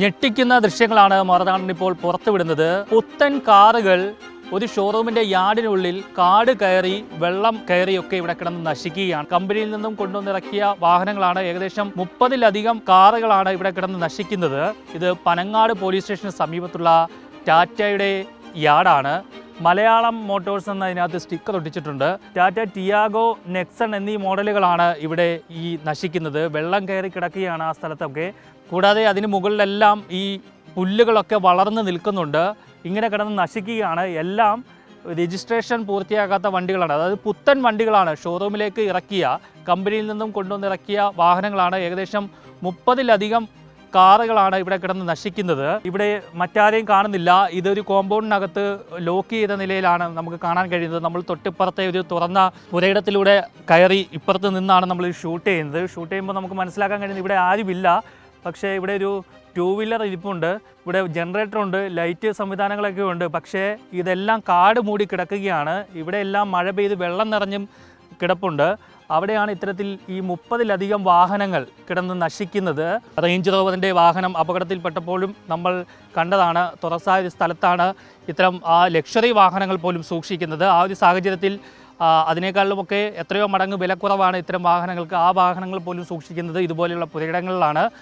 ഞെട്ടിക്കുന്ന ദൃശ്യങ്ങളാണ് മറുനാടൻ ഇപ്പോൾ പുറത്തുവിടുന്നത്. പുത്തൻ കാറുകൾ ഒരു ഷോറൂമിന്റെ യാർഡിനുള്ളിൽ കാട് കയറി വെള്ളം കയറിയൊക്കെ ഇവിടെ കിടന്ന് നശിക്കുകയാണ്. കമ്പനിയിൽ നിന്നും കൊണ്ടുവന്നിറക്കിയ വാഹനങ്ങളാണ് ഏകദേശം മുപ്പതിലധികം കാറുകളാണ് ഇവിടെ കിടന്ന് നശിക്കുന്നത്. ഇത് പനങ്ങാട് പോലീസ് സ്റ്റേഷന് സമീപത്തുള്ള ടാറ്റയുടെ യാർഡാണ്. മലയാളം മോട്ടോഴ്സ് എന്ന അതിനകത്ത് സ്റ്റിക്കർ ഒട്ടിച്ചിട്ടുണ്ട്. ടാറ്റ ടിയാഗോ നെക്സൺ എന്നീ മോഡലുകളാണ് ഇവിടെ ഈ നശിക്കുന്നത്. വെള്ളം കയറി കിടക്കുകയാണ് ആ സ്ഥലത്തൊക്കെ. കൂടാതെ അതിന് മുകളിലെല്ലാം ഈ പുല്ലുകളൊക്കെ വളർന്നു നിൽക്കുന്നുണ്ട്. ഇങ്ങനെ കിടന്ന് നശിക്കുകയാണ്. എല്ലാം രജിസ്ട്രേഷൻ പൂർത്തിയാകാത്ത വണ്ടികളാണ്. അതായത് പുത്തൻ വണ്ടികളാണ് ഷോറൂമിലേക്ക് ഇറക്കിയ കമ്പനിയിൽ നിന്നും കൊണ്ടുവന്നിറക്കിയ വാഹനങ്ങളാണ്. ഏകദേശം മുപ്പതിലധികം കാറുകളാണ് ഇവിടെ കിടന്ന് നശിക്കുന്നത്. ഇവിടെ മറ്റാരെയും കാണുന്നില്ല. ഇതൊരു കോമ്പൗണ്ടിനകത്ത് ലോക്ക് ചെയ്ത നിലയിലാണ് നമുക്ക് കാണാൻ കഴിയുന്നത്. നമ്മൾ തൊട്ടിപ്പുറത്തെ ഒരു തുറന്ന പുരയിടത്തിലൂടെ കയറി ഇപ്പുറത്ത് നിന്നാണ് നമ്മൾ ഷൂട്ട് ചെയ്യുന്നത്. ഷൂട്ട് ചെയ്യുമ്പോൾ നമുക്ക് മനസ്സിലാക്കാൻ കഴിയുന്നത് ഇവിടെ ആരുമില്ല. പക്ഷേ ഇവിടെ ഒരു ടൂ വീലർ ഇരിപ്പുണ്ട്. ഇവിടെ ജനറേറ്റർ ഉണ്ട് ലൈറ്റ് സംവിധാനങ്ങളൊക്കെ ഉണ്ട്. പക്ഷേ ഇതെല്ലാം കാട് മൂടി കിടക്കുകയാണ്. ഇവിടെ എല്ലാം മഴ പെയ്ത് വെള്ളം നിറഞ്ഞും കിടപ്പുണ്ട്. അവിടെയാണ് ഇത്തരത്തിൽ ഈ മുപ്പതിലധികം വാഹനങ്ങൾ കിടന്ന് നശിക്കുന്നത്. റേഞ്ച് റോവറിന്റെ വാഹനം അപകടത്തിൽപ്പെട്ടപ്പോഴും നമ്മൾ കണ്ടതാണ്. തുറസായ ഒരു സ്ഥലത്താണ് ഇത്തരം ആ ലക്ഷറി വാഹനങ്ങൾ പോലും സൂക്ഷിക്കുന്നത്. ആ ഒരു സാഹചര്യത്തിൽ അതിനേക്കാളുമൊക്കെ എത്രയോ മടങ്ങ് വിലക്കുറവാണ് ഇത്തരം വാഹനങ്ങൾക്ക്. ആ വാഹനങ്ങൾ പോലും സൂക്ഷിക്കുന്നത് ഇതുപോലെയുള്ള പുരയിടങ്ങളിലാണ്.